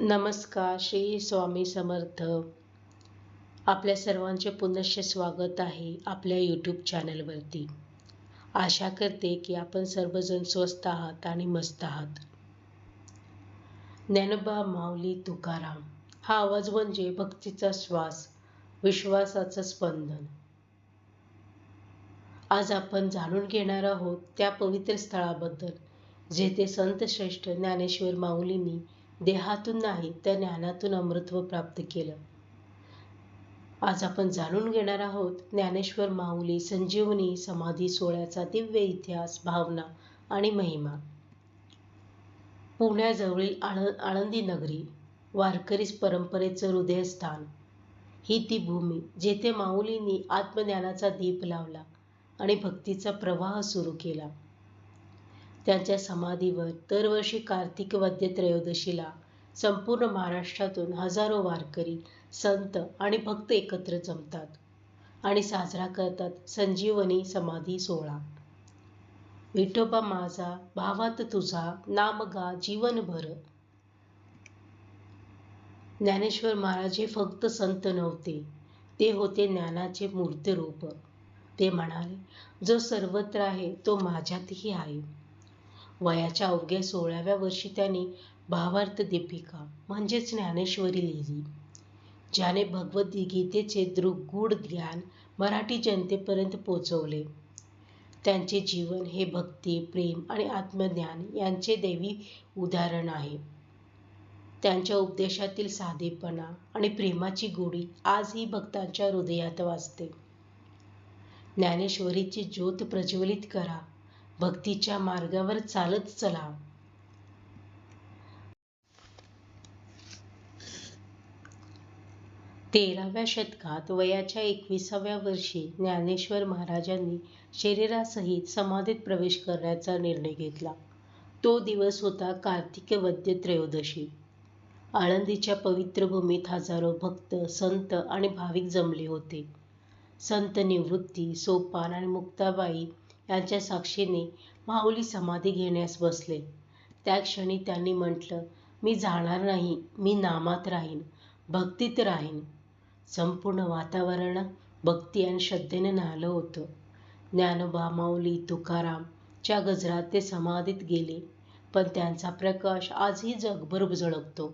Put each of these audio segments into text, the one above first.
नमस्कार श्री स्वामी समर्थ. आपल्या सर्वांचे पुनश्च स्वागत आहे आपल्या यूट्यूब चॅनलवरती आशा करते की आपण सर्वजण स्वस्त आहात आणि मस्त आहात. ज्ञानोबा माऊली तुकाराम हा आवाज म्हणजे भक्तीचा श्वास विश्वासाचं स्पंदन. आज आपण जाणून घेणार आहोत त्या पवित्र स्थळाबद्दल जेथे संत श्रेष्ठ ज्ञानेश्वर माऊलींनी देहातून नाही तर ज्ञानातून अमृत्व प्राप्त केलं. आज आपण जाणून घेणार आहोत ज्ञानेश्वर माऊली संजीवनी समाधी सोहळ्याचा दिव्य इतिहास भावना आणि महिमा. पुण्याजवळील आळ आळंदी नगरी वारकरी परंपरेचं हृदयस्थान. ही ती भूमी जेथे माऊलींनी आत्मज्ञानाचा दीप लावला आणि भक्तीचा प्रवाह सुरू केला. त्यांच्या समाधीवर दरवर्षी कार्तिक वद्य त्रयोदशीला संपूर्ण महाराष्ट्रातून हजारो वारकरी संत आणि भक्त एकत्र जमतात आणि साजरा करतात संजीवनी समाधी सोहळा. विठोबा माझा भावात तुझा नामगा जीवनभर. ज्ञानेश्वर महाराज हे फक्त संत नव्हते ते होते ज्ञानाचे मूर्तरूप. ते म्हणाले जो सर्वत्र आहे तो माझ्यातही आहे. वयाच्या अवघ्या सोळाव्या वर्षी त्यांनी भावार्थ दीपिका म्हणजेच ज्ञानेश्वरी लिहिली. ज्याने भगवद्गीतेचे गूढ ज्ञान मराठी जनतेपर्यंत पोचवले त्यांचे जीवन हे भक्ती प्रेम आणि आत्मज्ञान यांचे देवी उदाहरण आहे. त्यांच्या उपदेशातील साधेपणा आणि प्रेमाची गोडी आजही भक्तांच्या हृदयात वाजते. ज्ञानेश्वरीची ज्योत प्रज्वलित करा. भक्तीच्या मार्गावर चालत चला. तेराव्या शतकात वयाच्या एकविसाव्या वर्षी ज्ञानेश्वर महाराजांनी शरीरासहित समाधीत प्रवेश करण्याचा निर्णय घेतला. तो दिवस होता कार्तिक वद्य त्रयोदशी. आळंदीच्या पवित्र भूमीत हजारो भक्त संत आणि भाविक जमले होते. संत निवृत्ती सोपान आणि मुक्ताबाई यांच्या साक्षीने माऊली समाधी घेण्यास बसले. त्या क्षणी त्यांनी म्हटलं मी जाणार नाही मी नामात राहीन भक्तीत राहीन. संपूर्ण वातावरण भक्ती आणि श्रद्धेने न्हालं होतं. ज्ञानोबा माऊली तुकाराम च्या गजरात ते समाधीत गेले पण त्यांचा प्रकाश आजही जगभर झळकतो.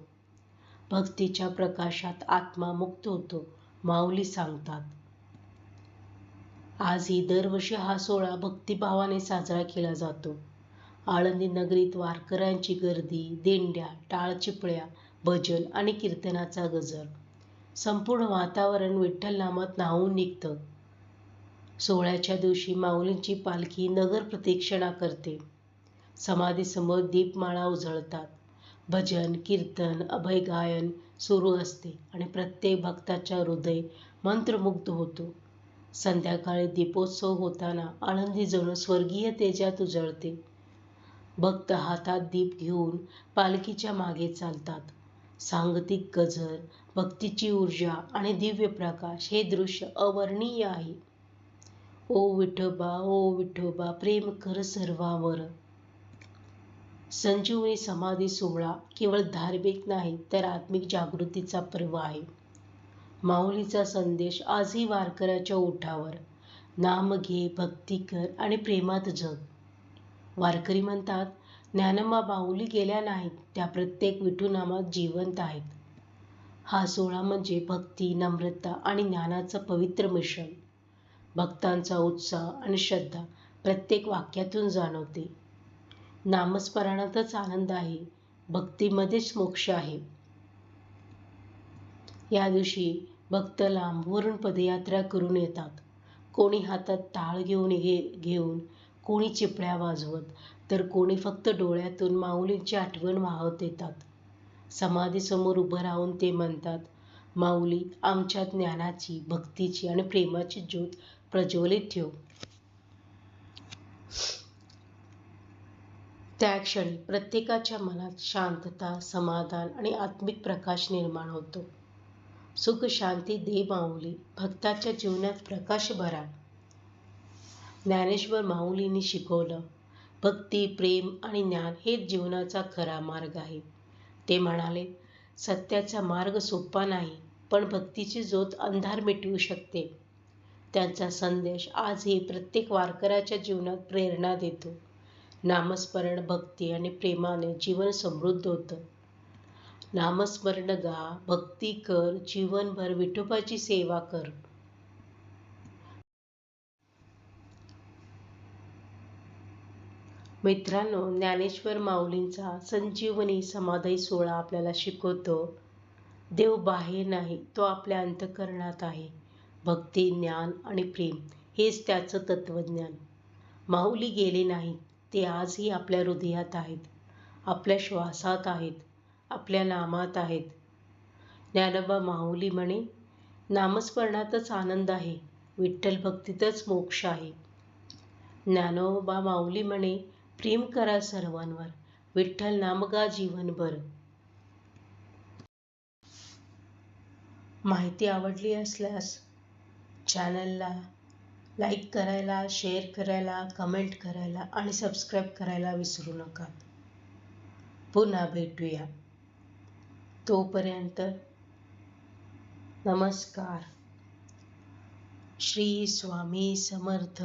भक्तीच्या प्रकाशात आत्मा मुक्त होतो माऊली सांगतात. आजही दरवर्षी हा सोहळा भक्तिभावाने साजरा केला जातो. आळंदी नगरीत वारकऱ्यांची गर्दी दिंड्या टाळचिपळ्या भजन आणि कीर्तनाचा गजर. संपूर्ण वातावरण विठ्ठल नामात न्हावून निघतं. सोहळ्याच्या दिवशी माऊलींची पालखी नगर प्रतीक्षणा करते. समाधीसमोर दीपमाळा उजळतात. भजन कीर्तन अभय गायन सुरू असते आणि प्रत्येक भक्ताच्या हृदय मंत्रमुग्ध होतो. संध्याकाळी दीपोत्सव होताना आळंदी जणू स्वर्गीय तेजात उजळते. भक्त हातात दीप घेऊन पालखीच्या मागे चालतात. सांगतिक गजर भक्तीची ऊर्जा आणि दिव्य प्रकाश हे दृश्य अवर्णीय आहे. ओ विठोबा ओ विठोबा प्रेम कर सर्वावर. संजीवनी समाधी सोहळा केवळ धार्मिक नाही तर आत्मिक जागृतीचा पर्व आहे. माऊलीचा संदेश आजही वारकऱ्याच्या ओठावर. नाम घे भक्ती कर आणि प्रेमात जग. वारकरी म्हणतात ज्ञानम्मा माऊली गेल्या नाहीत त्या प्रत्येक विठूनामात जिवंत आहेत. हा सोहळा म्हणजे भक्ती नम्रता आणि ज्ञानाचं पवित्र मिश्रण. भक्तांचा उत्साह आणि श्रद्धा प्रत्येक वाक्यातून जाणवते. नामस्मरणातच आनंद आहे भक्तीमध्येच मोक्ष आहे. या दिवशी भक्त लांबवरून पदयात्रा करून येतात. कोणी हातात टाळ घेऊन घे घेऊन कोणी चिपळ्या वाजवत तर कोणी फक्त डोळ्यातून माऊलींची आठवण वाहत येतात. समाधीसमोर उभं राहून ते म्हणतात माऊली आमच्या ज्ञानाची भक्तीची आणि प्रेमाची ज्योत प्रज्वलित ठेव. त्या क्षणी प्रत्येकाच्या मनात शांतता समाधान आणि आत्मिक प्रकाश निर्माण होतो. सुख शांती दे माऊली भक्ताच्या जीवनात प्रकाश भरा. ज्ञानेश्वर माऊलींनी शिकवलं भक्ती प्रेम आणि ज्ञान हेच जीवनाचा खरा मार्ग आहे. ते म्हणाले सत्याचा मार्ग सोपा नाही पण भक्तीची ज्योत अंधार मिटवू शकते. त्यांचा संदेश आजही प्रत्येक वारकऱ्याच्या जीवनात प्रेरणा देतो. नामस्मरण भक्ती आणि प्रेमाने जीवन समृद्ध होतं. नामस्मरण गा भक्ती कर जीवनभर विठोबाची सेवा कर. मित्रांनो ज्ञानेश्वर माऊलींचा संजीवनी समाधी सोहळा आपल्याला शिकवतो. देव बाहेर नाही तो आपल्या अंतकरणात आहे. भक्ती ज्ञान आणि प्रेम हेच त्याचं तत्त्वज्ञान. माऊली गेले नाहीत ते आजही आपल्या हृदयात आहेत. आपल्या श्वासात आहेत. आपल्या नामात आहेत. ज्ञानोबा माऊली म्हणे नामस्मरणातच आनंद आहे विठ्ठल भक्तीतच मोक्ष आहे. ज्ञानोबा माऊली म्हणे प्रेम करा सर्वांवर विठ्ठल नामगा जीवनभर. माहिती आवडली असल्यास चॅनलला लाईक करायला शेअर करायला कमेंट करायला आणि सबस्क्राईब करायला विसरू नका. पुन्हा भेटूया. तोपर्यंत नमस्कार. श्री स्वामी समर्थ.